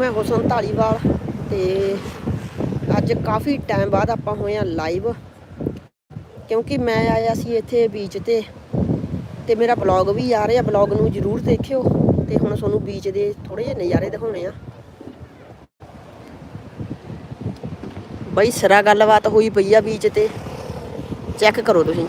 ਮੈਂ ਹੁਸਨ ਢਾਲੀਵਾਲ ਤੇ ਅੱਜ ਕਾਫੀ ਟਾਈਮ ਬਾਅਦ ਆਪਾਂ ਹੋਏ ਆ ਲਾਈਵ ਕਿਉਂਕਿ ਮੈਂ ਆਇਆ ਸੀ ਇੱਥੇ ਬੀਚ ਤੇ ਤੇ ਮੇਰਾ ਬਲੌਗ ਵੀ ਆ ਰਿਹਾ ਬਲੌਗ ਨੂੰ ਜਰੂਰ ਦੇਖਿਓ ਤੇ ਹੁਣ ਤੁਹਾਨੂੰ ਬੀਚ ਦੇ ਥੋੜੇ ਜਿਹੇ ਨਜ਼ਾਰੇ ਦਿਖਾਉਣੇ ਆ। ਬਈ ਸਰਾ ਗੱਲਬਾਤ ਹੋਈ ਪਈ ਆ ਬੀਚ ਤੇ ਚੈੱਕ ਕਰੋ ਤੁਸੀਂ।